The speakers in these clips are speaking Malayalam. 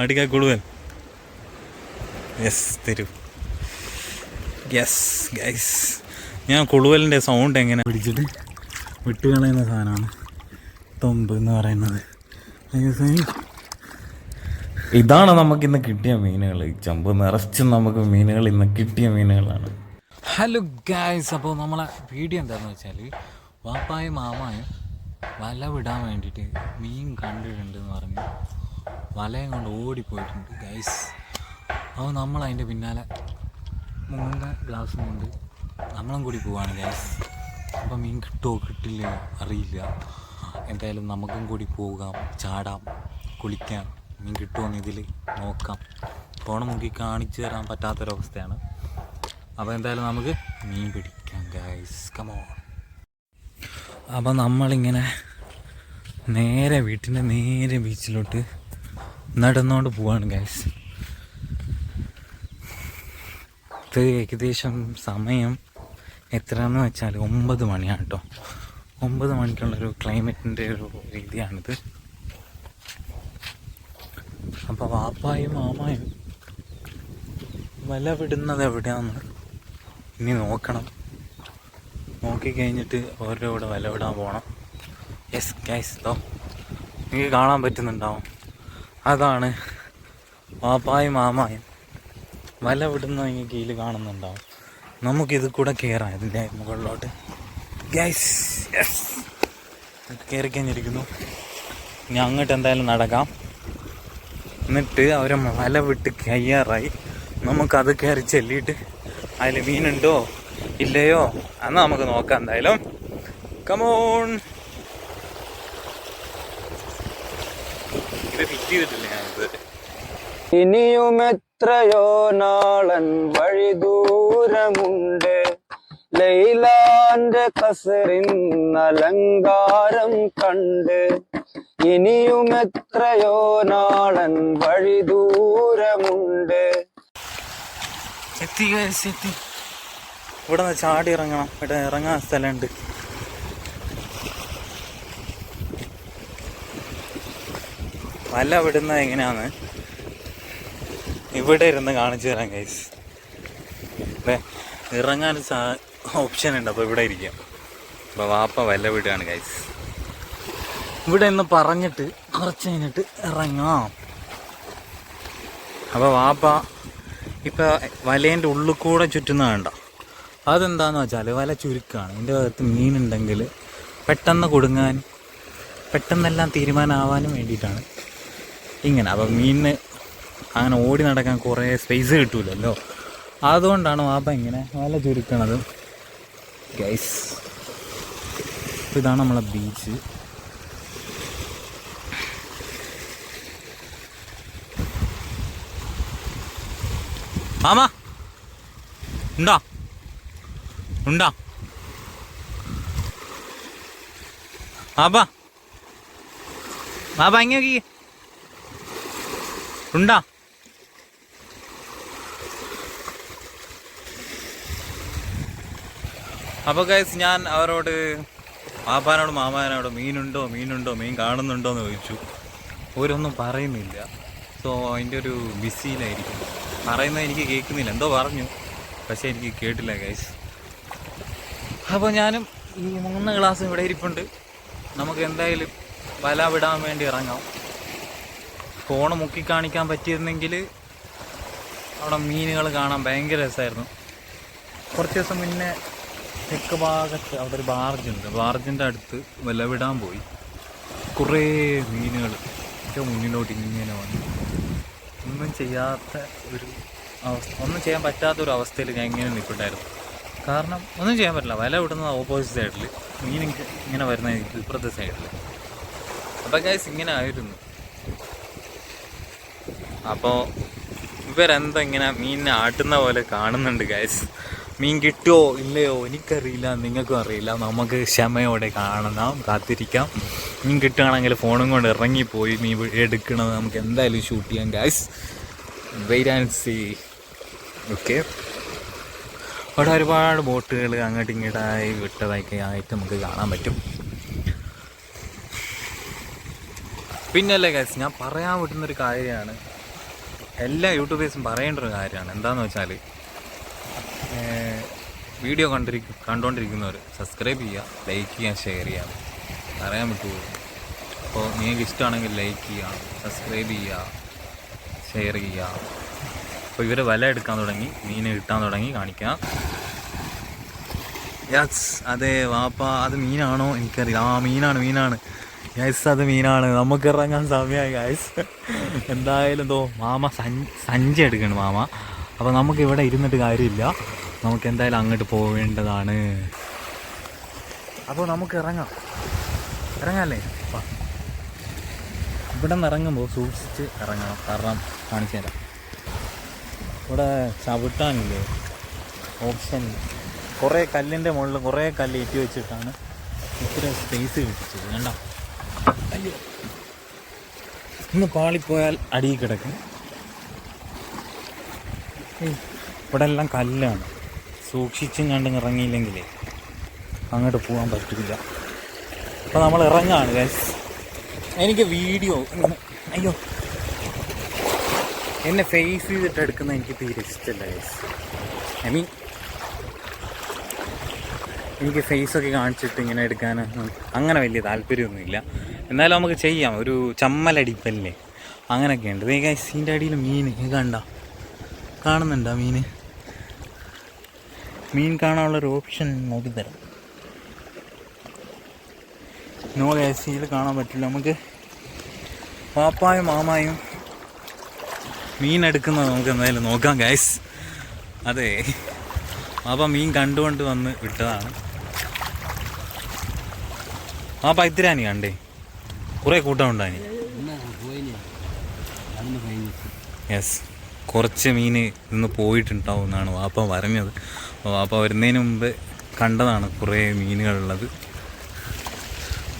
അടിക്കാ കുളുവൻ യെസ് തരൂ. യെസ് ഗൈസ് ഞാൻ കുളുവലിന്റെ സൗണ്ട് എങ്ങനെ പിടിച്ചിട്ട് വിട്ടുകളയുന്ന സാധനമാണ്. തൊമ്പ് എന്ന് പറയുന്നത്. ഇതാണ് നമുക്ക് ഇന്ന് കിട്ടിയ മീനുകൾ. ചമ്പ് നിറച്ചും നമുക്ക് മീനുകൾ ഇന്ന് കിട്ടിയ മീനുകളാണ്. ഹലോ ഗൈസ് അപ്പോൾ നമ്മളെ വീഡിയോ എന്താണെന്ന് വെച്ചാൽ വാപ്പായും മാമായും വല വിടാൻ വേണ്ടിയിട്ട് മീൻ കണ്ടിട്ടുണ്ട് എന്ന് പറഞ്ഞ് വലയും കൊണ്ട് ഓടിപ്പോയിട്ടുണ്ട് ഗൈസ് അപ്പോൾ നമ്മൾ അതിന്റെ പിന്നാലെ മൂന്ന് ഗ്ലാസ് കൊണ്ട് നമ്മളും കൂടി പോവാണ് ഗൈസ് അപ്പം മീൻ കിട്ടുമോ കിട്ടില്ലയോ അറിയില്ല. എന്തായാലും നമുക്കും കൂടി പോകാം ചാടാം കുളിക്കാം. മീൻ കിട്ടുമോ ഇതിൽ നോക്കാം. ഫോൺ മുക്കി കാണിച്ചു തരാൻ പറ്റാത്തൊരവസ്ഥയാണ്. അപ്പോൾ എന്തായാലും നമുക്ക് മീൻ പിടിക്കാം ഗൈസ് കമോ അപ്പോൾ നമ്മളിങ്ങനെ നേരെ വീട്ടിന്റെ നേരെ ബീച്ചിലോട്ട് നടന്നുകൊണ്ട് പോവാണ് ഗൈസ് ഇത് ഏകദേശം സമയം എത്രയെന്ന് വെച്ചാൽ ഒമ്പത് മണിയാണ് കേട്ടോ ഒമ്പത് മണിക്കുള്ളൊരു ക്ലൈമറ്റിന്റെ ഒരു രീതിയാണിത്. അപ്പോൾ വാപ്പായും മാമായും വല വിടുന്നത് എവിടെയാന്ന് ഇനി നോക്കണം. നോക്കിക്കഴിഞ്ഞിട്ട് ഓരോ ഇവിടെ വല വിടാൻ പോകണം യെസ് ഗൈസ് ഇതോ നിങ്ങൾക്ക് കാണാൻ പറ്റുന്നുണ്ടാവും. അതാണ്. മാപ്പായും മാമായും വല വിടുന്ന ഈ കീഴിൽ കാണുന്നുണ്ടാവും. നമുക്കിത് കൂടെ കയറാം ഇതിന്റെ മുകളിലോട്ട്. ഗൈസ് യെസ് കയറി കഴിഞ്ഞിരിക്കുന്നു. ഇനി അങ്ങോട്ട് എന്തായാലും നടക്കാം. എന്നിട്ട് അവരെ മല വിട്ട് കയ്യാറായി. നമുക്കത് കയറി ചെല്ലിയിട്ട് അതിൽ മീനുണ്ടോ? ഇല്ലയോ? എന്നാൽ നമുക്ക് നോക്കാം എന്തായാലും. കമോൺ ഇത് ഫിറ്റ് ചെയ്തിട്ടില്ല ഞാനിത്. ഇനിയും എത്രയോ നാളൻ വഴി ദൂരമുണ്ട്. ലൈലാന്റെ കസറിൻ അലങ്കാരം കണ്ട്. ഇനിയും എത്രയോ നാളൻ വഴി ദൂരമുണ്ട്. എത്തി എത്തി ഇവിടെ നിന്ന് ചാടി ഇറങ്ങണം ഇവിടെ ഇറങ്ങാൻ സ്ഥലമുണ്ട്. വല വിടുന്നത് എങ്ങനെയാന്ന് ഇവിടെ ഇരുന്ന് കാണിച്ചു തരാം ഗൈസ് അതെ ഇറങ്ങാൻ സാ ഓപ്ഷൻ ഉണ്ട്. അപ്പോൾ ഇവിടെ ഇരിക്കാം. അപ്പോൾ വാപ്പ വല്ല വിടുകയാണ് ഗൈസ് ഇവിടെ നിന്ന് പറഞ്ഞിട്ട് കുറച്ച് കഴിഞ്ഞിട്ട് ഇറങ്ങാം. അപ്പോൾ വാപ്പ ഇപ്പം വലേന്റെ ഉള്ളിൽ കൂടെ ചുറ്റുന്ന വേണ്ട അതെന്താന്ന് വെച്ചാൽ വല ചുരുക്കമാണ് എന്റെ ഭാഗത്ത് മീനുണ്ടെങ്കിൽ പെട്ടെന്ന് കൊടുങ്ങാൻ പെട്ടെന്നെല്ലാം തീരുമാനമാവാനും വേണ്ടിയിട്ടാണ്. ഇങ്ങനെ അപ്പം മീനിന് അങ്ങനെ ഓടി നടക്കാൻ കുറേ സ്പേസ് കിട്ടൂലല്ലോ. അതുകൊണ്ടാണ് വാപ്പ ഇങ്ങനെ വല ചുരുക്കണത്. ഗൈസ് ഇതാണ് നമ്മളെ ബീച്ച് മാമാ ഉണ്ടോ? ഉണ്ടോ? മാപ്പ മാപ്പ ഉണ്ടോ? അപ്പോൾ ഗൈസ് ഞാൻ അവരോട് പാപ്പാനോട് മാമാനോട് മീനുണ്ടോ മീനുണ്ടോ മീൻ കാണുന്നുണ്ടോ എന്ന് ചോദിച്ചു. ഓരോന്നും പറയുന്നില്ല. സോ അതിന്റെ ഒരു ബിസിയിലായിരിക്കും. പറയുന്നത് എനിക്ക് കേൾക്കുന്നില്ല. എന്തോ പറഞ്ഞു. പക്ഷേ എനിക്ക് കേട്ടില്ല ഗൈസ് അപ്പോൾ ഞാനും ഈ മൂന്ന് ഗ്ലാസ് ഇവിടെ ഇരിപ്പുണ്ട്. നമുക്ക് എന്തായാലും വല വിടാൻ വേണ്ടി ഇറങ്ങാം. ഫോണ് മുക്കി കാണിക്കാൻ പറ്റിയിരുന്നെങ്കിൽ അവിടെ മീനുകൾ കാണാൻ ഭയങ്കര രസമായിരുന്നു. കുറച്ച് ദിവസം മുന്നേ തെക്ക് ഭാഗത്ത് അവിടെ ഒരു ബാർജുണ്ട് ബാർജിന്റെ അടുത്ത് വിലവിടാൻ പോയി. കുറേ മീനുകൾ ഏറ്റവും മുന്നിലോട്ട് ഇങ്ങനെ വന്നു. ഒന്നും ചെയ്യാത്ത ഒരു അവസ്ഥ ഒന്നും ചെയ്യാൻ പറ്റാത്ത ഒരു അവസ്ഥയിൽ ഞാൻ ഇങ്ങനെ നിൽപ്പുണ്ടായിരുന്നു. കാരണം ഒന്നും ചെയ്യാൻ പറ്റില്ല. വല വിടുന്നത് ഓപ്പോസിറ്റ് സൈഡിൽ മീൻ ഇങ്ങനെ വരുന്ന ഇപ്പുറത്തെ സൈഡിൽ അപ്പം ഗൈസ് ഇങ്ങനെ ആയിരുന്നു. അപ്പോൾ ഇവരെന്താ ഇങ്ങനെ മീനിനെ ആട്ടുന്ന പോലെ കാണുന്നുണ്ട് ഗൈസ് മീൻ കിട്ടുമോ ഇല്ലയോ എനിക്കറിയില്ല നിങ്ങൾക്കും അറിയില്ല. നമുക്ക് ക്ഷമയോടെ കാണണം കാത്തിരിക്കാം. മീൻ കിട്ടുകയാണെങ്കിൽ ഫോണും കൊണ്ട് ഇറങ്ങിപ്പോയി മീൻ എടുക്കണത് നമുക്ക് എന്തായാലും ഷൂട്ട് ചെയ്യാം guys wait and see okay അവിടെ ഒരുപാട് ബോട്ടുകൾ അങ്ങോട്ടും ഇങ്ങോട്ടായി വിട്ടതൊക്കെ ആയിട്ട് നമുക്ക് കാണാൻ പറ്റും. പിന്നല്ലേ ഗൈസ് ഞാൻ പറയാൻ വിടുന്നൊരു കാര്യമാണ്. എല്ലാ യൂട്യൂബേഴ്സും പറയേണ്ട ഒരു കാര്യമാണ്. എന്താണെന്ന് വെച്ചാൽ വീഡിയോ കണ്ടിരിക്കും കണ്ടുകൊണ്ടിരിക്കുന്നവർ സബ്സ്ക്രൈബ് ചെയ്യുക ലൈക്ക് ചെയ്യുക ഷെയർ ചെയ്യുക പറയാൻ പറ്റുമോ അപ്പോൾ നിങ്ങൾക്ക് ഇഷ്ടമാണെങ്കിൽ ലൈക്ക് ചെയ്യുക സബ്സ്ക്രൈബ് ചെയ്യുക ഷെയർ ചെയ്യുക അപ്പോൾ ഇവർ വില എടുക്കാൻ തുടങ്ങി മീൻ കിട്ടാൻ തുടങ്ങി കാണിക്കാം. യാസ് അതെ വാപ്പ അത് മീനാണോ? എനിക്കറിയാം ആ മീനാണ് മീനാണ്. യസ് അത് മീനാണ്. നമുക്ക് ഇറങ്ങാൻ സമയമായി ഗൈസ് എന്തായാലും എന്തോ മാമ സഞ്ചി എടുക്കണം മാമ. അപ്പോൾ നമുക്ക് ഇവിടെ ഇരുന്നിട്ട് കാര്യമില്ല. നമുക്ക് എന്തായാലും അങ്ങോട്ട് പോവേണ്ടതാണ്. അപ്പോൾ നമുക്ക് ഇറങ്ങാം. ഇറങ്ങാല്ലേ. ഇവിടെ നിന്ന് ഇറങ്ങുമ്പോൾ സൂക്ഷിച്ച് ഇറങ്ങണം. കാരണം കാണിച്ചു തരാം. ഇവിടെ ചവിട്ടാനില്ലേ? ഓപ്ഷൻ. കുറേ കല്ലിന്റെ മുകളിൽ കുറേ കല്ല് ഏറ്റി വെച്ചിട്ടാണ് ഇത്ര സ്പേസ് കിട്ടിച്ചത്. കണ്ട? അയ്യോ ഇന്ന് പാളിപ്പോയാൽ അടിയിൽ കിടക്കും. ഇവിടെ എല്ലാം കല്ലാണ്. സൂക്ഷിച്ചും കണ്ടും ഇറങ്ങിയില്ലെങ്കിലേ അങ്ങോട്ട് പോകാൻ പറ്റില്ല അപ്പോൾ നമ്മൾ ഇറങ്ങാണ് ഗൈസ് എനിക്ക് വീഡിയോ അയ്യോ. എന്നെ ഫേസ് ചെയ്തിട്ട് എടുക്കുന്ന എനിക്ക് തീരെ ഇഷ്ടമല്ല ഗൈസ് ഐ മീൻ എനിക്ക് ഫേസൊക്കെ കാണിച്ചിട്ട് ഇങ്ങനെ എടുക്കാനൊന്നും അങ്ങനെ വലിയ താല്പര്യമൊന്നുമില്ല. എന്നാലും നമുക്ക് ചെയ്യാം. ഒരു ചമ്മലടിപ്പല്ലേ? അങ്ങനെയൊക്കെ ഉണ്ട് ഈ ഇതിന്റെ അടിയിൽ മീൻ. കണ്ട? കാണുന്നുണ്ടോ മീൻ? മീൻ കാണാനുള്ളൊരു ഓപ്ഷൻ നോക്കിത്തരാം. നോ ഗൈസ് ഇതിൽ കാണാൻ പറ്റില്ല. നമുക്ക് പാപ്പായും മാമായും മീൻ എടുക്കുന്നത് നമുക്ക് എന്തായാലും നോക്കാം ഗൈസ് അതെ. പാപ്പ മീൻ കണ്ടുകൊണ്ട് വന്ന് വിട്ടതാണ്. പാപ്പ ഇത്തിരാനി കണ്ടേ കുറേ കൂട്ടം ഉണ്ടായി യെസ് കുറച്ച് മീൻ ഇന്ന് പോയിട്ടുണ്ടാവും എന്നാണ് വാപ്പ പറഞ്ഞത്. അപ്പോൾ വാപ്പ വരുന്നതിന് മുമ്പ് കണ്ടതാണ് കുറേ മീനുകളുള്ളത്.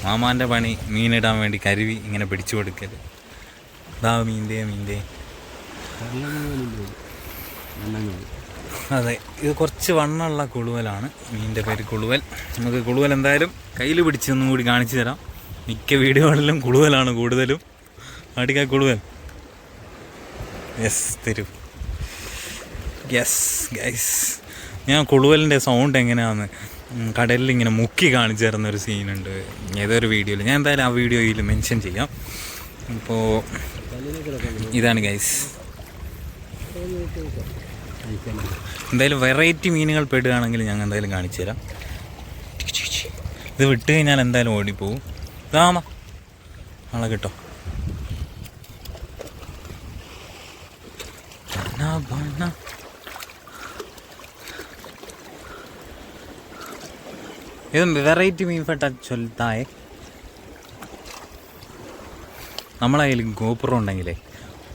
മാമാന്റെ പണി മീനിടാൻ വേണ്ടി കരുവി ഇങ്ങനെ പിടിച്ചു കൊടുക്കൽ ഇതാ മീന്റെ മീന്റെ അതെ ഇത് കുറച്ച് വണ്ണമുള്ള കുളുവലാണ്. മീനിന്റെ പേര് കുളുവൽ. നമുക്ക് കുളുവൽ എന്തായാലും കയ്യിൽ പിടിച്ചൊന്നും കൂടി കാണിച്ചു തരാം. മിക്ക വീടുകളിലും കുളുവലാണ് കൂടുതലും. ആടിക്കാ കുളുവൽ യെസ് തരൂ. യെസ് ഗൈസ് ഞാൻ കുളുവലിന്റെ സൗണ്ട് എങ്ങനെയാണെന്ന് കടലിൽ ഇങ്ങനെ മുക്കി കാണിച്ചു തരുന്ന ഒരു സീനുണ്ട് ഏതൊരു വീഡിയോയിൽ ഞാൻ എന്തായാലും ആ വീഡിയോയിൽ മെൻഷൻ ചെയ്യാം. അപ്പോൾ ഇതാണ് ഗൈസ് എന്തായാലും വെറൈറ്റി മീനുകൾ പെടുകയാണെങ്കിൽ ഞങ്ങൾ എന്തായാലും കാണിച്ചു തരാം. ഇത് വിട്ട് കഴിഞ്ഞാൽ എന്തായാലും ഓടിപ്പോവും. ഇതാമ. ആളെ കിട്ടോ. ബണ. വെറൈറ്റി മീൻ ഫട്ട ചൊൽത്തായേ നമ്മളെ കയ്യിൽ ഗോപുരം ഉണ്ടെങ്കിലേ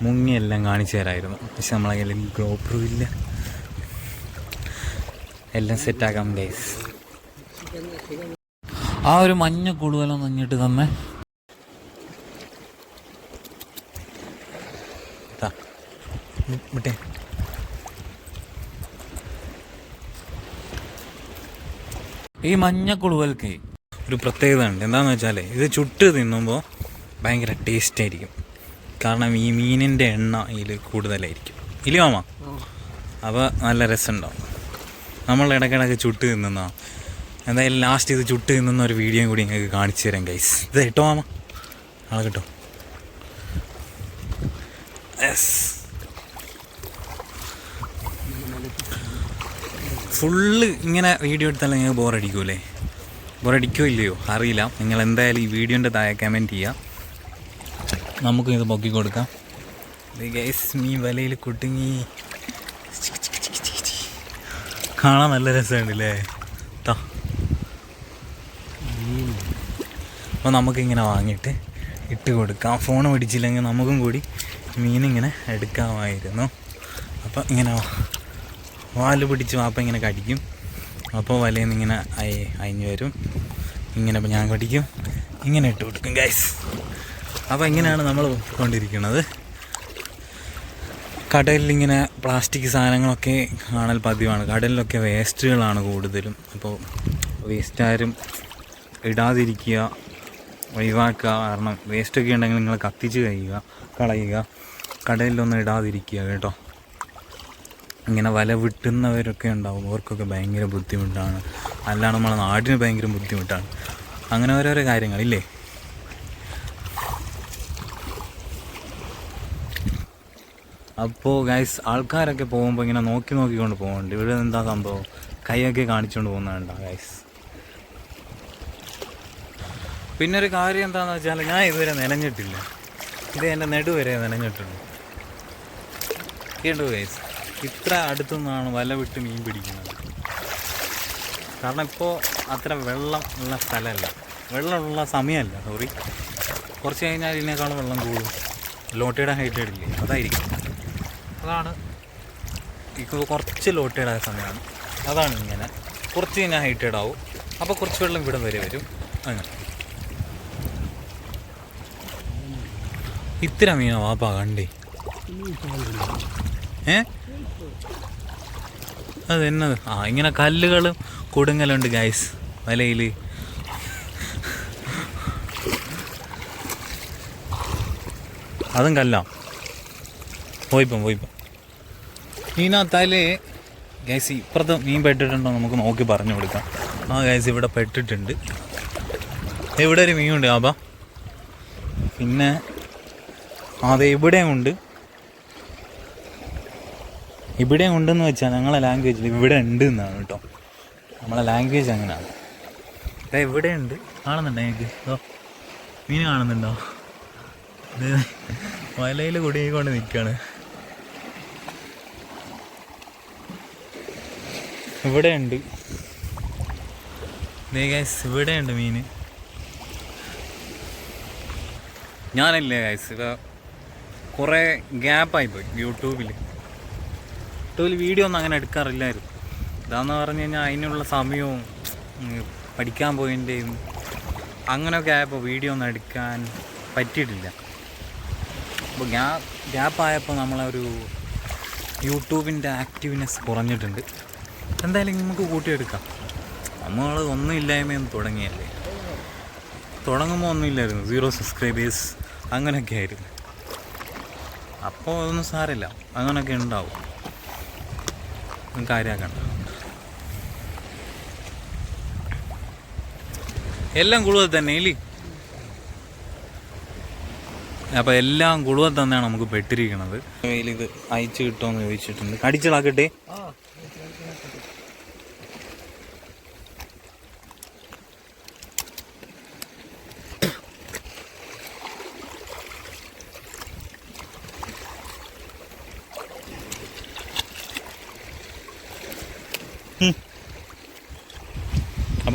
മുങ്ങിയെല്ലാം കാണിച്ചു തരായിരുന്നു. പക്ഷെ നമ്മളെ കയ്യിൽ ഗോപുരം ഇല്ല. എല്ലാം സെറ്റാക്കാം ഗൈസ് ആ ഒരു മഞ്ഞ കൂടുതലൊന്ന് ഇങ്ങോട്ട് തന്നെ. വിട്ടേ ഈ മഞ്ഞ കുളുവൽക്ക് ഒരു പ്രത്യേകത ഉണ്ട് എന്താണെന്ന് വെച്ചാൽ ഇത് ചുട്ട് തിന്നുമ്പോൾ ഭയങ്കര ടേസ്റ്റ് ആയിരിക്കും. കാരണം ഈ മീനിന്റെ എണ്ണ ഇതിൽ കൂടുതലായിരിക്കും. ഇല്ലയോ മാമ? അപ്പോൾ നല്ല രസമുണ്ടാവും. നമ്മൾ ഇടയ്ക്കിടയ്ക്ക് ചുട്ട് തിന്നുന്ന എന്തായാലും ലാസ്റ്റ് ഇത് ചുട്ട് നിന്ന ഒരു വീഡിയോ കൂടി നിങ്ങൾക്ക് കാണിച്ചു തരാം ഗൈസ് ഇത് കേട്ടോ മാമ? ആളെ കിട്ടോ? ഫുള്ള് ഇങ്ങനെ വീഡിയോ എടുത്താൽ നിങ്ങൾ ബോറടിക്കൂലേ ബോറടിക്കോ ഇല്ലയോ? അറിയില്ല. നിങ്ങൾ എന്തായാലും ഈ വീഡിയോന്റെ താഴെ കമന്റ് ചെയ്യുക നമുക്കും ഇത് പൊക്കി കൊടുക്കാം. ഗൈസ് മീ വലയിൽ കുടുങ്ങി. കാണാൻ നല്ല രസമുണ്ടല്ലേ താ അപ്പോൾ നമുക്കിങ്ങനെ വാങ്ങിയിട്ട് ഇട്ട് കൊടുക്കാം. ഫോൺ പിടിച്ചില്ലെങ്കിൽ നമുക്കും കൂടി മീനിങ്ങനെ എടുക്കാമായിരുന്നു. അപ്പോൾ ഇങ്ങനെ വാൽ പിടിച്ച് വാപ്പ ഇങ്ങനെ കടിക്കും. അപ്പോൾ വലയിൽ നിന്ന് ഇങ്ങനെ അയ അയഞ്ഞു വരും. ഇങ്ങനെ ഞാൻ കടിക്കും. ഇങ്ങനെ ഇട്ട് കൊടുക്കും ഗൈസ് അപ്പോൾ ഇങ്ങനെയാണ് നമ്മൾ കൊണ്ടിരിക്കുന്നത് കടലിലിങ്ങനെ പ്ലാസ്റ്റിക് സാധനങ്ങളൊക്കെ കാണൽ പതിവാണ്. കടലിലൊക്കെ വേസ്റ്റുകളാണ് കൂടുതലും. അപ്പോൾ വേസ്റ്റ് ആരും ഇടാതിരിക്കുക ഒഴിവാക്കുക. കാരണം വേസ്റ്റൊക്കെ ഉണ്ടെങ്കിൽ നിങ്ങൾ കത്തിച്ച് കഴിയുക കളയുക. കടയിലൊന്നും ഇടാതിരിക്കുക കേട്ടോ. ഇങ്ങനെ വല വിട്ടുന്നവരൊക്കെ ഉണ്ടാവും. അവർക്കൊക്കെ ഭയങ്കര ബുദ്ധിമുട്ടാണ്. അല്ലാണ്ട് നമ്മളെ നാടിന് ഭയങ്കര ബുദ്ധിമുട്ടാണ്. അങ്ങനെ ഓരോരോ കാര്യങ്ങളില്ലേ? അപ്പോൾ ഗൈസ് ആൾക്കാരൊക്കെ പോകുമ്പോൾ ഇങ്ങനെ നോക്കി നോക്കിക്കൊണ്ട് പോകുന്നുണ്ട് ഇവിടെ എന്താ സംഭവം? കൈയൊക്കെ കാണിച്ചുകൊണ്ട് പോകുന്നുണ്ടോ ഗൈസ് പിന്നെ ഒരു കാര്യം എന്താണെന്ന് വെച്ചാൽ ഞാൻ ഇതുവരെ നനഞ്ഞിട്ടില്ല. ഇത് എന്റെ നെടുവരെ നനഞ്ഞിട്ടുണ്ട്. കേട്ടു ഗൈസ് ഇത്ര അടുത്തുനിന്നാണ് വല വിട്ട് മീൻ പിടിക്കുന്നത്. കാരണം ഇപ്പോൾ അത്ര വെള്ളം ഉള്ള സ്ഥലമല്ല. വെള്ളമുള്ള സമയമല്ല സോറി കുറച്ച് കഴിഞ്ഞാൽ ഇതിനേക്കാളും വെള്ളം കൂടും. ലോട്ടയുടെ ഹൈറ്റ് ഇടില്ലേ? അതായിരിക്കും. അതാണ് ഇപ്പോൾ കുറച്ച് ലോട്ടയുടെ സമയമാണ് അതാണ് ഇങ്ങനെ. കുറച്ച് കഴിഞ്ഞാൽ ഹൈറ്റേഡ് ആവും അപ്പോൾ കുറച്ച് വെള്ളം ഇവിടെ വരെ വരും. അങ്ങനെ. ഇത്ര മീനോ വാപ്പാ കണ്ടേ. ഏ? അതെന്നത് ആ ഇങ്ങനെ കല്ലുകളും കൊടുങ്ങലുണ്ട് ഗൈസ് വലയിൽ അതും കല്ലാം. പോയിപ്പം പോയിപ്പം. ഇതിനകത്താൽ ഗൈസ് ഇപ്പുറത്ത് മീൻ പെട്ടിട്ടുണ്ടോ നമുക്ക് നോക്കി പറഞ്ഞു കൊടുക്കാം. ആ ഗൈസ് ഇവിടെ പെട്ടിട്ടുണ്ട്. ഇവിടെ ഒരു മീനുണ്ട് ആബാ പിന്നെ അതെ ഇവിടെ ഉണ്ട്. ഇവിടെ ഉണ്ടെന്ന് വെച്ചാൽ ഞങ്ങളെ ലാംഗ്വേജിൽ ഇവിടെ ഉണ്ട് എന്നാണ് കേട്ടോ. നമ്മളെ ലാംഗ്വേജ് അങ്ങനെയാണ്. ഇതാ ഇവിടെ ഉണ്ട്. കാണുന്നുണ്ടോ എനിക്ക് ഓ മീൻ കാണുന്നുണ്ടോ? വലയിൽ കുടുങ്ങിക്കൊണ്ട് നിൽക്കുകയാണ് ഇവിടെ ഉണ്ട്. ഗൈസ് ഇവിടെ ഉണ്ട് മീൻ. ഞാനല്ലേ ഗൈസ് ഇപ്പം കുറേ ഗ്യാപ്പായി പോയി യൂട്യൂബിൽ യൂട്യൂബിൽ വീഡിയോ ഒന്നും അങ്ങനെ എടുക്കാറില്ലായിരുന്നു. ഇതാന്ന് പറഞ്ഞു കഴിഞ്ഞാൽ അതിനുള്ള സമയവും പഠിക്കാൻ പോയതിന്റെയും അങ്ങനെയൊക്കെ ആയപ്പോൾ വീഡിയോ ഒന്നും എടുക്കാൻ പറ്റിയിട്ടില്ല. അപ്പോൾ ഗ്യാ ഗ്യാപ്പായപ്പോൾ നമ്മളൊരു യൂട്യൂബിന്റെ ആക്റ്റീവ്നെസ് കുറഞ്ഞിട്ടുണ്ട്. എന്തായാലും നമുക്ക് കൂട്ടിയെടുക്കാം. നമ്മൾ ഒന്നും ഇല്ലായ്മയൊന്നും തുടങ്ങിയല്ലേ? തുടങ്ങുമ്പോൾ ഒന്നുമില്ലായിരുന്നു സീറോ സബ്സ്ക്രൈബേഴ്സ് അങ്ങനെയൊക്കെ ആയിരുന്നു. അപ്പോൾ അതൊന്നും സാരില്ല. അങ്ങനെയൊക്കെ ഉണ്ടാവും. കാര്യമാക്കണ്ട. എല്ലാം കുളുവ തന്നെ ഇല്ലേ? അപ്പോൾ എല്ലാം കുളുവ തന്നെയാണ് നമുക്ക് പെട്ടിരിക്കണത്. ഇത് അയച്ചു കിട്ടുമെന്ന് ചോദിച്ചിട്ടുണ്ട്. കടിച്ചിളാക്കട്ടെ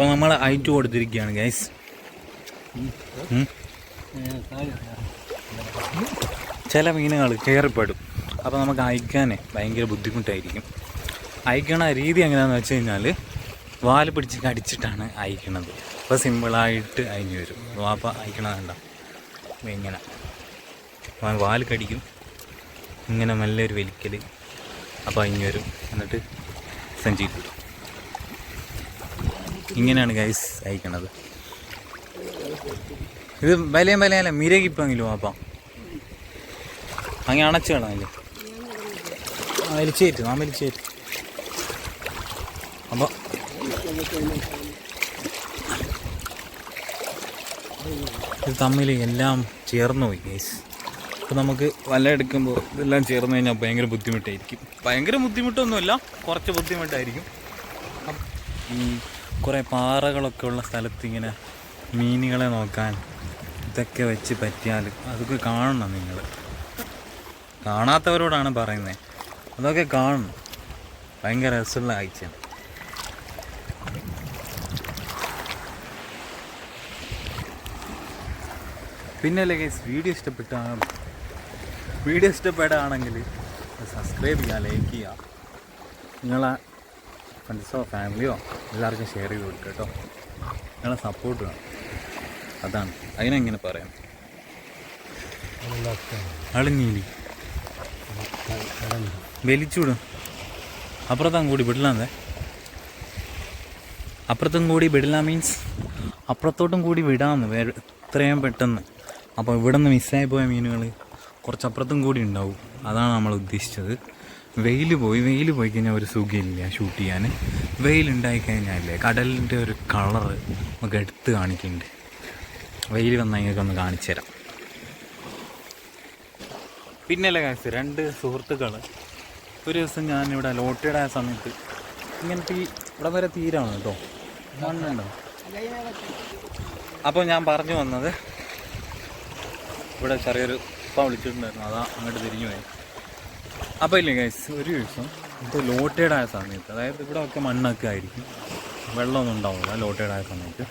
അപ്പോൾ നമ്മൾ ഐറ്റ് കൊടുത്തിരിക്കുകയാണ് ഗൈസ് ചില മീനുകൾ കയറിപ്പെടും. അപ്പോൾ നമുക്ക് അയക്കാനേ ഭയങ്കര ബുദ്ധിമുട്ടായിരിക്കും. അയക്കണ രീതി എങ്ങനെയാണെന്ന് വെച്ച് കഴിഞ്ഞാൽ വാൽ പിടിച്ച് കടിച്ചിട്ടാണ് അയക്കണത്. അപ്പോൾ സിമ്പിളായിട്ട് അയഞ്ഞു വരും. വാപ്പ അയക്കണത് കണ്ട? ഇങ്ങനെ. വാൽ കടിക്കും. ഇങ്ങനെ നല്ലൊരു വലിക്കൽ അപ്പോൾ അയഞ്ഞു വരും. എന്നിട്ട് വിടും ഇങ്ങനെയാണ് ഗൈസ് അയക്കണത്. ഇത് വിലയും വിലയല്ല മിരകിപ്പെങ്കിലും അപ്പം. അങ്ങനെ അണച്ചു ആ വലിച്ചേറ്റ് ആ വലിച്ചേറ്റ് അപ്പോൾ ഇത് തമ്മിൽ എല്ലാം ചേർന്ന് പോയി ഗൈസ് അപ്പോൾ നമുക്ക് വല്ല എടുക്കുമ്പോൾ ഇതെല്ലാം ചേർന്ന് കഴിഞ്ഞാൽ ഭയങ്കര ബുദ്ധിമുട്ടായിരിക്കും. ഭയങ്കര ബുദ്ധിമുട്ടൊന്നുമില്ല കുറച്ച് ബുദ്ധിമുട്ടായിരിക്കും. കുറേ പാറകളൊക്കെ ഉള്ള സ്ഥലത്ത് ഇങ്ങനെ മീനുകളെ നോക്കാൻ ഇതൊക്കെ വെച്ച് പറ്റിയാൽ അതൊക്കെ കാണണം നിങ്ങൾ. കാണാത്തവരോടാണ് പറയുന്നത് അതൊക്കെ കാണണം. ഭയങ്കര രസമുള്ള കാഴ്ചയാണ്. പിന്നെ ഗൈസ് വീഡിയോ ഇഷ്ടപ്പെട്ട വീഡിയോ ഇഷ്ടപ്പെടുകയാണെങ്കിൽ സബ്സ്ക്രൈബ് ചെയ്യുക ലൈക്ക് ചെയ്യുക. നിങ്ങളെ ഫ്രണ്ട്സോ ഫാമിലിയോ എല്ലാവർക്കും ഷെയർ ചെയ്ത് കൊടുക്കുക കേട്ടോ. നിങ്ങളെ സപ്പോർട്ട് വേണം. അതാണ്. അതിനെങ്ങനെ പറയാം? അളിഞ്ഞീലി. വലിച്ചുവിടും അപ്പുറത്തും കൂടി വിടലാന്നേ. അപ്പുറത്തും കൂടി വിടില്ല മീൻസ് അപ്പുറത്തോട്ടും കൂടി വിടാമെന്ന് എത്രയും പെട്ടെന്ന്. അപ്പോൾ ഇവിടെ നിന്ന് മിസ്സായി പോയ മീനുകൾ കുറച്ചപ്പുറത്തും കൂടി ഉണ്ടാവും. അതാണ് നമ്മൾ ഉദ്ദേശിച്ചത്. വെയിൽ പോയി വെയിൽ പോയി കഴിഞ്ഞാൽ ഒരു സുഖമില്ല ഷൂട്ട് ചെയ്യാൻ വെയിലുണ്ടായി കഴിഞ്ഞാലേ കടലിന്റെ ഒരു കളറ് നമുക്ക് എടുത്ത് കാണിക്കുന്നുണ്ട് വെയിൽ വന്നാൽ നിങ്ങൾക്ക് ഒന്ന് കാണിച്ചു തരാം. പിന്നല്ലേ കാശ് രണ്ട് സുഹൃത്തുക്കൾ ഒരു ദിവസം ഞാനിവിടെ ലോട്ടറിയുടെ ആ സമയത്ത് ഇങ്ങനത്തെ ഈ ഇവിടെ വരെ തീരാണ് കേട്ടോ. മണ്ണുണ്ടോ അപ്പോൾ ഞാൻ പറഞ്ഞു വന്നത് ഇവിടെ ചെറിയൊരു ഇപ്പം വിളിച്ചിട്ടുണ്ടായിരുന്നു. അതാ അങ്ങോട്ട് തിരിഞ്ഞു പോയി. അപ്പോൾ ഇല്ലേ ഗൈസ് ഒരു ദിവസം ഇത് ലോട്ടേഡ് ആയ സമയത്ത് അതായത് ഇവിടെ ഒക്കെ മണ്ണൊക്കെ ആയിരിക്കും. വെള്ളമൊന്നും ഉണ്ടാവില്ല ലോട്ടേഡ് ആയ സമയത്ത്.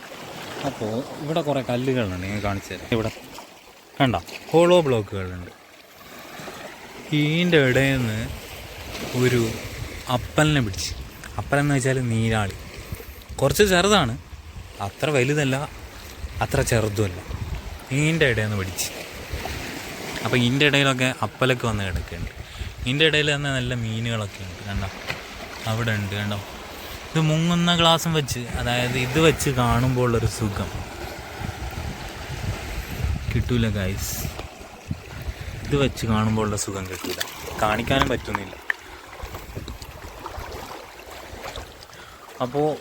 അപ്പോൾ ഇവിടെ കുറേ കല്ലുകളുണ്ട് ഞാൻ കാണിച്ചു തരാം. ഇവിടെ കണ്ട? ഹോളോ ബ്ലോക്കുകളുണ്ട് ഈന്റെ ഇടയിൽ നിന്ന് ഒരു അപ്പലിനെ പിടിച്ച്. അപ്പലെന്ന് വെച്ചാൽ നീരാളി. കുറച്ച് ചെറുതാണ് അത്ര വലുതല്ല അത്ര ചെറുതുമല്ല. ഈന്റെ ഇടയിൽ നിന്ന് പിടിച്ച്. അപ്പോൾ ഇതിന്റെ ഇടയിലൊക്കെ അപ്പലൊക്കെ വന്ന് കിടക്കുന്നുണ്ട്. ഇതിന്റെ ഇടയിൽ തന്നെ നല്ല മീനുകളൊക്കെ ഉണ്ട് കണ്ടോ? അവിടെ ഉണ്ട് കണ്ടോ? ഇത് മുങ്ങുന്ന ഗ്ലാസും വെച്ച് അതായത് ഇത് വെച്ച് കാണുമ്പോൾ ഉള്ളൊരു സുഖം. കിട്ടൂല ഗൈസ് ഇത് വെച്ച് കാണുമ്പോൾ ഉള്ള സുഖം കിട്ടൂല. കാണിക്കാനും പറ്റുന്നില്ല. അപ്പോൾ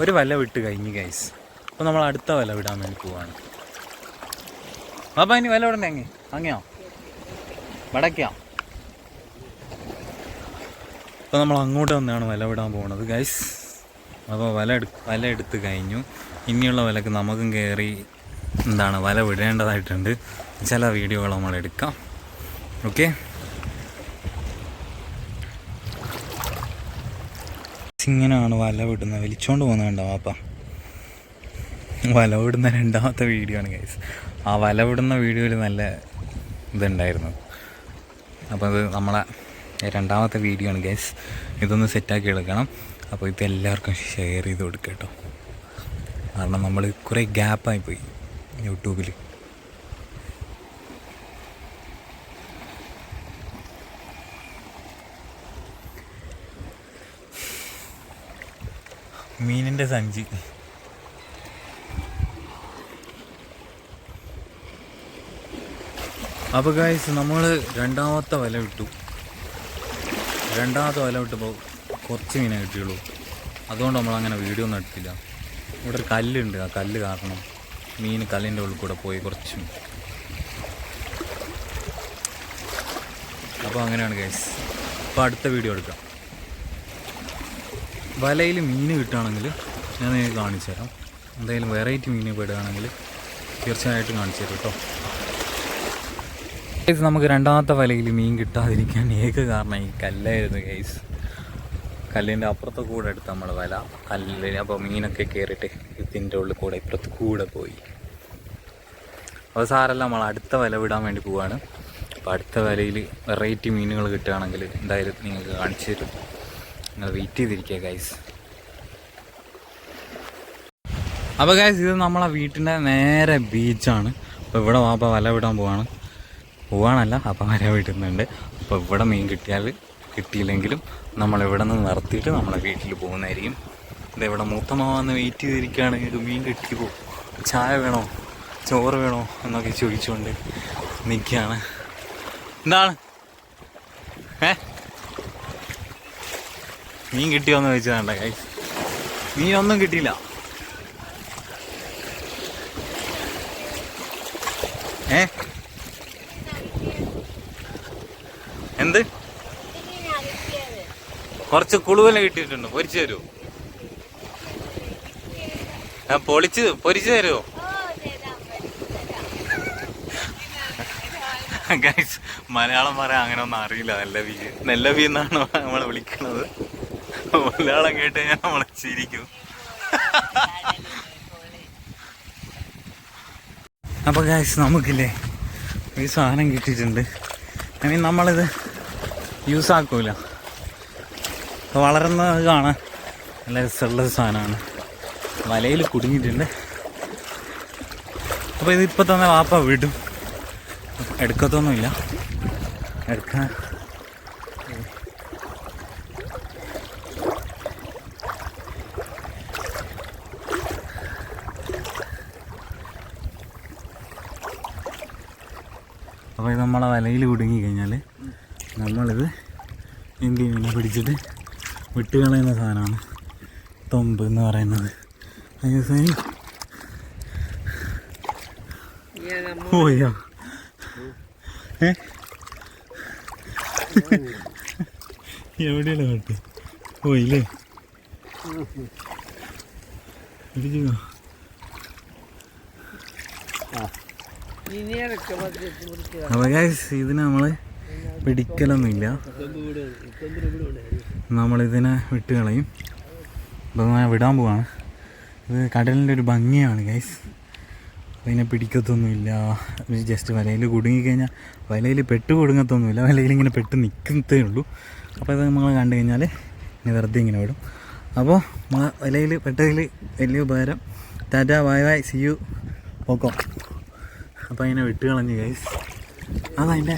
ഒരു വല വിട്ട് കഴിഞ്ഞ് ഗൈസ് അപ്പോൾ നമ്മൾ അടുത്ത വല വിടാൻ വേണ്ടി പോവാണ്. അപ്പം ഇനി വല വിടണ്ടേ അങ്ങ്? അങ്ങയോ? വടക്കോ അപ്പോൾ നമ്മൾ അങ്ങോട്ട് വന്നാണ് വല വിടാൻ പോകുന്നത് ഗൈസ് അപ്പോൾ വല എടു വല എടുത്ത് കഴിഞ്ഞു. ഇനിയുള്ള വിലക്ക് നമുക്കും കയറി എന്താണ് വല വിടേണ്ടതായിട്ടുണ്ട്. ചില വീഡിയോകൾ നമ്മൾ എടുക്കാം. ഓക്കെ ഇങ്ങനെയാണ് വല വിടുന്നത്. വലിച്ചോണ്ട് പോകുന്നത് ഉണ്ടാവും അപ്പം വല വിടുന്ന രണ്ടാമത്തെ വീഡിയോ ആണ് ഗൈസ് ആ വല വിടുന്ന വീഡിയോയിൽ നല്ല ഇതുണ്ടായിരുന്നു. അപ്പോൾ അത് നമ്മളെ രണ്ടാമത്തെ വീഡിയോ ആണ് ഗൈസ് ഇതൊന്ന് സെറ്റാക്കി എടുക്കണം. അപ്പോൾ ഇത് എല്ലാവർക്കും ഷെയർ ചെയ്ത് കൊടുക്കുക കേട്ടോ. കാരണം നമ്മൾ കുറേ ഗ്യാപ്പായി പോയി യൂട്യൂബിൽ മീനിന്റെ സഞ്ചി. അപ്പോൾ ഗായ്സ് നമ്മൾ രണ്ടാമത്തെ വല വിട്ടു. രണ്ടാമത്തെ വല വിട്ടപ്പോൾ കുറച്ച് മീനെ കിട്ടിയുള്ളൂ. അതുകൊണ്ട് നമ്മളങ്ങനെ വീഡിയോ ഒന്നും എടുത്തില്ല. ഇവിടെ ഒരു കല്ലുണ്ട്. ആ കല്ല് കാരണം മീൻ കല്ലിന്റെ ഉള്ളിൽ കൂടെ പോയി കുറച്ച് അപ്പോൾ അങ്ങനെയാണ് ഗൈസ് അപ്പോൾ അടുത്ത വീഡിയോ എടുക്കാം. വലയിൽ മീൻ കിട്ടുകയാണെങ്കിൽ ഞാൻ നിങ്ങൾക്ക് കാണിച്ചു തരാം എന്തെങ്കിലും വെറൈറ്റി മീൻ പെടുകയാണെങ്കിൽ തീർച്ചയായിട്ടും കാണിച്ചു തരും കേട്ടോ. ഗൈസ് നമുക്ക് രണ്ടാമത്തെ വലയിൽ മീൻ കിട്ടാതിരിക്കാൻ ഏക കാരണം ഈ കല്ലായിരുന്നു ഗൈസ് കല്ലിന്റെ അപ്പുറത്തെ കൂടെ എടുത്ത് നമ്മൾ വല. കല്ലിൽ അപ്പോൾ മീനൊക്കെ കയറിയിട്ട് ഇതിന്റെ ഉള്ളിൽ കൂടെ ഇപ്പുറത്ത് കൂടെ പോയി. അപ്പോൾ സാറല്ല നമ്മൾ അടുത്ത വല വിടാൻ വേണ്ടി പോവാണ്. അപ്പോൾ അടുത്ത വലയിൽ വെറൈറ്റി മീനുകൾ കിട്ടുകയാണെങ്കിൽ എന്തായാലും നിങ്ങൾക്ക് കാണിച്ചു തരും. നിങ്ങൾ വെയിറ്റ് ചെയ്തിരിക്കുക ഗൈസ് അപ്പോൾ ഗൈസ് ഇത് നമ്മളെ വീട്ടിന്റെ നേരെ ബീച്ചാണ് അപ്പോൾ ഇവിടെ വാപ്പ വല വിടാൻ പോവാണ്. പോവാണല്ല. അപ്പം വരെ വിടുന്നുണ്ട്. അപ്പോൾ ഇവിടെ മീൻ കിട്ടിയാൽ കിട്ടിയില്ലെങ്കിലും നമ്മൾ ഇവിടെ നിന്ന് നിർത്തിയിട്ട് നമ്മളെ വീട്ടിൽ പോകുന്നതായിരിക്കും. ഇത് ഇവിടെ മൂത്തമാവാന്ന് വെയിറ്റ് ചെയ്തിരിക്കുകയാണ്. ഇത് മീൻ പോകും ചായ വേണോ? ചോറ് വേണോ? എന്നൊക്കെ ചോദിച്ചുകൊണ്ട് നിൽക്കുകയാണ്. എന്താണ്? ഏ? മീൻ കിട്ടിയോന്ന് ചോദിച്ചതാണ്ട കൈ മീനൊന്നും കിട്ടിയില്ല ഏ എന്ത് കുറച്ച് കുളുവല കിട്ടിയിട്ടുണ്ട്. പൊരിച്ചു തരുമോ ഞാൻ പൊളിച്ച് പൊരിച്ചു തരുമോ ഗൈസ് മലയാളം പറയാൻ അങ്ങനെ ഒന്നും അറിയില്ല നെല്ലവി നെല്ലവി എന്നാണ് നമ്മളെ വിളിക്കുന്നത്. മലയാളം കേട്ട് കഴിഞ്ഞാൽ നമ്മളെ ചിരിക്കും. അപ്പൊ ഗൈസ് നമുക്കില്ലേ ഈ സാധനം കിട്ടിയിട്ടുണ്ട്. ഐ മീൻ നമ്മളിത് യൂസ് ആക്കൂല. വളരുന്നത് കാണാൻ നല്ല രസമുള്ള സാധനമാണ്. വലയിൽ കുടുങ്ങിയിട്ടുണ്ട്. അപ്പോൾ ഇതിപ്പോൾ തന്നെ വാപ്പ വിടും. എടുക്കത്തൊന്നുമില്ല. എടുക്കാൻ അപ്പോൾ ഇത് നമ്മളെ വലയിൽ കുടുങ്ങി കഴിഞ്ഞാൽ നമ്മളിത് എന്ത് ചെയ്യും പിടിച്ചിട്ട് വിട്ട് കളയുന്ന സാധനമാണ്. തൊമ്പ് എന്ന് പറയുന്നത്. പോയോ ഏ? എവിടെയാണ് കേട്ട് പോയില്ലേ? അപ്പൊ ഗൈസ് ഇതിന് നമ്മൾ പിടിക്കലൊന്നുമില്ല. നമ്മളിതിനെ വിട്ട് കളയും അപ്പോൾ ഞാൻ വിടാൻ പോവാണ്. ഇത് കടലിന്റെ ഒരു ഭംഗിയാണ് ഗൈസ് അതിനെ പിടിക്കത്തൊന്നുമില്ല. ജസ്റ്റ് വലയിൽ കുടുങ്ങിക്കഴിഞ്ഞാൽ വലയിൽ പെട്ട് കൊടുങ്ങത്തൊന്നുമില്ല. വലയിൽ ഇങ്ങനെ പെട്ട് നിൽക്കത്തേ ഉള്ളൂ. അപ്പോൾ ഇത് നമ്മൾ കണ്ടു കഴിഞ്ഞാൽ ഇനി വെറുതെ ഇങ്ങനെ വിടും. അപ്പോൾ നമ്മൾ വലയിൽ പെട്ടതിൽ വലിയ ഉപകാരം. Tata bye bye see you okay അപ്പോൾ അതിനെ വിട്ട് കളഞ്ഞു ഗൈസ് അതതിന്റെ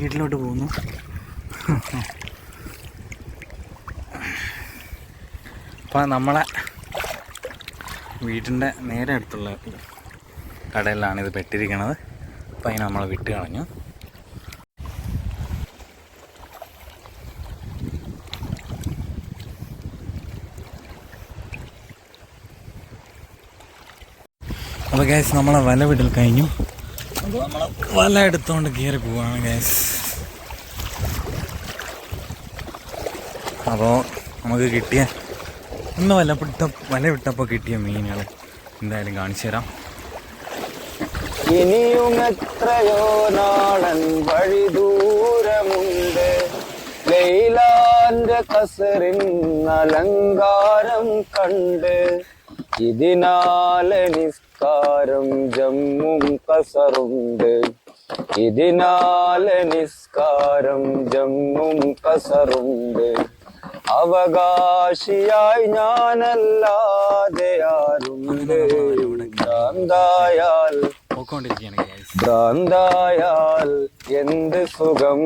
വീട്ടിലോട്ട് പോകുന്നു. അപ്പോൾ നമ്മളെ വീട്ടിന്റെ നേരെ അടുത്തുള്ള കടയിലാണ് ഇത് പെട്ടിരിക്കണത്. അപ്പം അതിന് നമ്മൾ വിട്ട് കളഞ്ഞു. അപ്പോൾ ഗ്യാസ് നമ്മളെ വല വിടൽ കഴിഞ്ഞു. അപ്പോൾ നമ്മൾ വല എടുത്തുകൊണ്ട് കയറി പോവാണ് ഗ്യാസ് അപ്പോൾ നമുക്ക് കിട്ടിയ ഇന്ന് വല്ല വിട്ട വല വിട്ടപ്പോൾ കിട്ടിയ മീനുകൾ എന്തായാലും കാണിച്ചു തരാം. ഇനിയും എത്രയോ നാടൻ വഴി ദൂരമുണ്ട്. വെയിലാന്റെ കസറിൻ അലങ്കാരം കണ്ട്. ഇതിനാലെ നിസ്കാരം ജമ്മും കസറുണ്ട്. ഇതിനാലെ നിസ്കാരം ജമ്മും കസറുണ്ട്. അവകാശിയായി ഞാനല്ലാതെ ആരുണ്ട്? ഭ്രാന്തായാൽ പോയിക്കൊണ്ടിരിക്കുകയാണ് ഗ്യാസ് ഭ്രാന്തായാൽ എന്ത് സുഖം?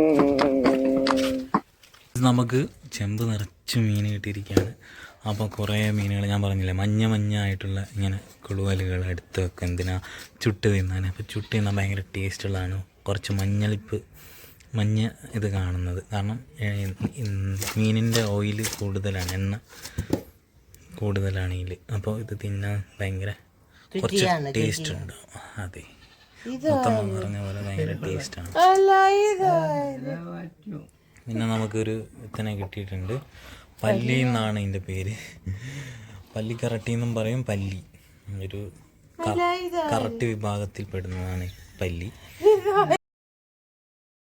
നമുക്ക് ചെമ്പ് നിറച്ച് മീൻ കിട്ടിയിരിക്കുകയാണ്. അപ്പോൾ കുറേ മീനുകൾ ഞാൻ പറഞ്ഞില്ലേ മഞ്ഞ മഞ്ഞ ആയിട്ടുള്ള ഇങ്ങനെ കുളുവലുകൾ എടുത്ത് വെക്കുക എന്തിനാ ചുട്ട് തിന്നാൻ? അപ്പോൾ ചുട്ട് തിന്നാൻ ഭയങ്കര ടേസ്റ്റുള്ളതാണ് കുറച്ച് മഞ്ഞളിപ്പ് മഞ്ഞ ഇത് കാണുന്നത്. കാരണം മീനിന്റെ ഓയിൽ കൂടുതലാണ് എണ്ണ കൂടുതലാണ് ഇതിൽ അപ്പോൾ ഇത് തിന്നാൻ ഭയങ്കര കുറച്ച് ടേസ്റ്റ് ഉണ്ടാവും അതെ. മൊത്തം പറഞ്ഞ പോലെ ഭയങ്കര ടേസ്റ്റാണ് പിന്നെ നമുക്കൊരു ഇത്തനെ കിട്ടിയിട്ടുണ്ട്. പല്ലി എന്നാണ് ഇതിന്റെ പേര്. പല്ലിക്കറട്ടി എന്നും പറയും പല്ലി. ഒരു കറട്ടി വിഭാഗത്തിൽ പെടുന്നതാണ് പല്ലി.